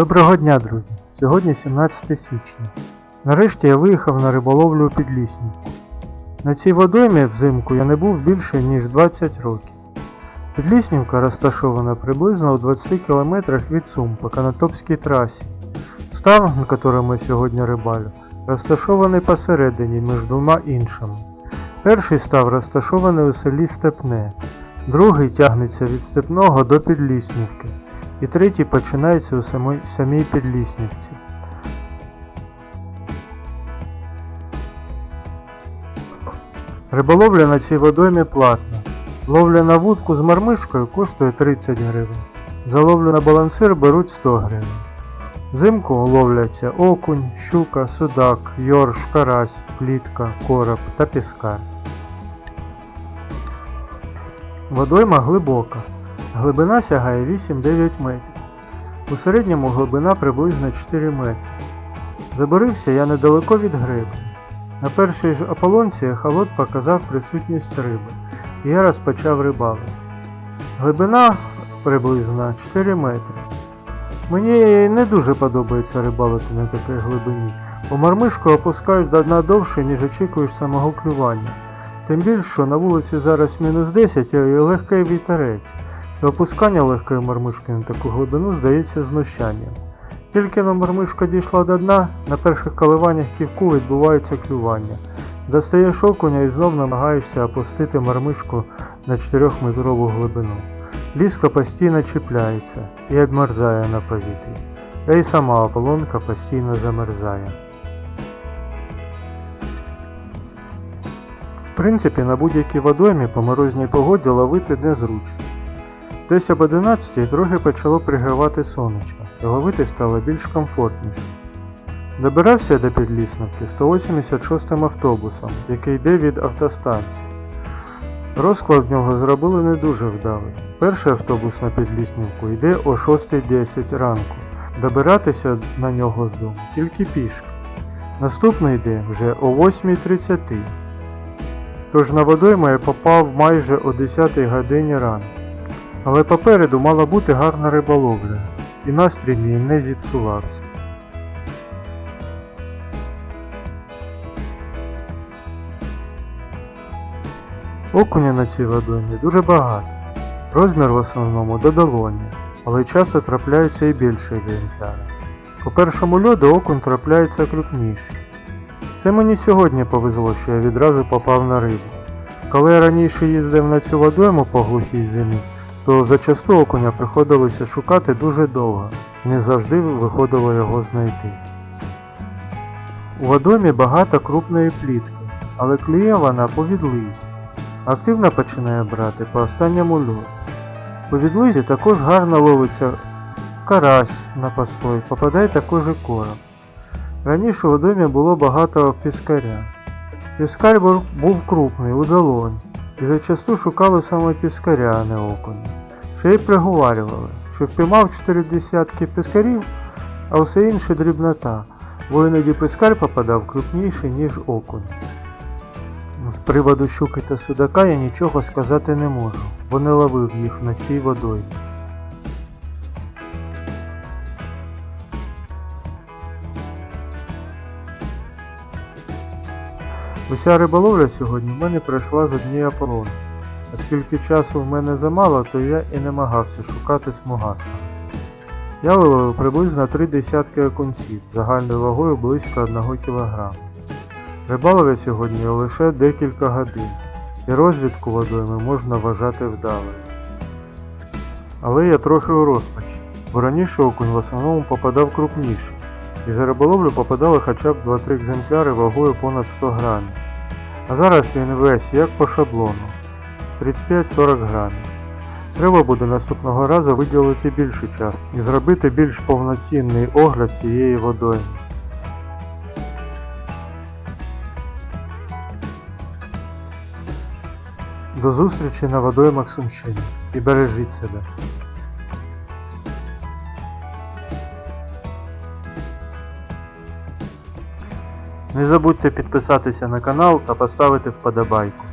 Доброго дня, друзі! Сьогодні 17 січня. Нарешті я виїхав на риболовлю у Підліснівку. На цій водоймі взимку я не був більше ніж 20 років. Підліснівка розташована приблизно у 20 кілометрах від Сум по Канатопській трасі. Став, на якому я сьогодні рибалю, розташований посередині між двома іншими. Перший став розташований у селі Степне, другий тягнеться від Степного до Підліснівки і третій починається у самій, самій Підліснівці. Риболовля на цій водоймі платна. Ловля на вудку з мармишкою коштує 30 гривень. За ловлю на балансир беруть 100 гривень. Взимку ловляться окунь, щука, судак, йорш, карась, плітка, короб та піскар. Водойма глибока. Глибина сягає 8-9 метрів. У середньому глибина приблизно 4 метри. Заборився я недалеко від гриби. На першій ж ополонці ехолот показав присутність риби, і я розпочав рибалити. Глибина приблизно 4 метри. Мені не дуже подобається рибалити на такій глибині, бо мармишку опускають до дна довше, ніж очікуєш самого клювання. Тим більше, на вулиці зараз мінус 10 і легкий вітерець. Опускання легкої мармишки на таку глибину здається знущанням. Тільки но мармишка дійшла до дна, на перших коливаннях ківку відбувається клювання. Достаєш окуня і знов намагаєшся опустити мармишку на 4-метрову глибину. Ліска постійно чіпляється і обмерзає на повітрі, та й сама ополонка постійно замерзає. В принципі, на будь-якій водоймі по морозній погоді ловити незручно. Десь об 11 трохи почало пригрівати сонечко, і ловити стало більш комфортніше. Добирався до Підлісновки 186 автобусом, який йде від автостанції. Розклад в нього зробили не дуже вдалий. Перший автобус на Підліснівку йде о 6.10 ранку. Добиратися на нього з дому тільки пішки. Наступний йде вже о 8.30. Тож на водойму я попав майже о 10 годині ранку. Але попереду мала бути гарна риболовля, і настрій мій не зіпсувався. Окуня на цій водоймі дуже багато. Розмір в основному до долоні, але часто трапляються і більші екземпляри. По першому льоду окунь трапляється крупніший. Це мені сьогодні повезло, що я відразу попав на рибу. Коли я раніше їздив на цю водойму по глухій зимі, то зачасту окуня приходилося шукати дуже довго, не завжди виходило його знайти. У водомі багато крупної плітки, але клює вона по відлизі. Активно починає брати по останньому льоду. По відлизі також гарно ловиться карась на постой, попадає також і короб. Раніше у водомі було багато піскаря. Піскар був- крупний, у долонь, і зачасту шукали саме піскаря, а не окуня. Ще й приговарювали, що впіймав чотири десятки піскарів, а все інше дрібнота, бо іноді піскар попадав крупніший, ніж окунь. З приводу щуки та судака я нічого сказати не можу, бо не ловив їх на цій водоймі. Уся риболовля сьогодні в мене пройшла з однієї ополони. Оскільки часу в мене замало, то я і намагався шукати смугастого. Я виловив приблизно три десятки окунців загальною вагою близько 1 кг. Рибалив я сьогодні лише декілька годин, і розвідку водойми можна вважати вдалою. Але я трохи у розпачі, бо раніше окунь в основному попадав крупніший, і за риболовлю попадали хоча б 2-3 екземпляри вагою понад 100 грамів. А зараз він весь як по шаблону 35-40 грамів. Треба буде наступного разу виділити більше часу і зробити більш повноцінний огляд цієї водойми. До зустрічі на водоймах Сумщини і бережіть себе. Не забудьте підписатися на канал та поставити вподобайку.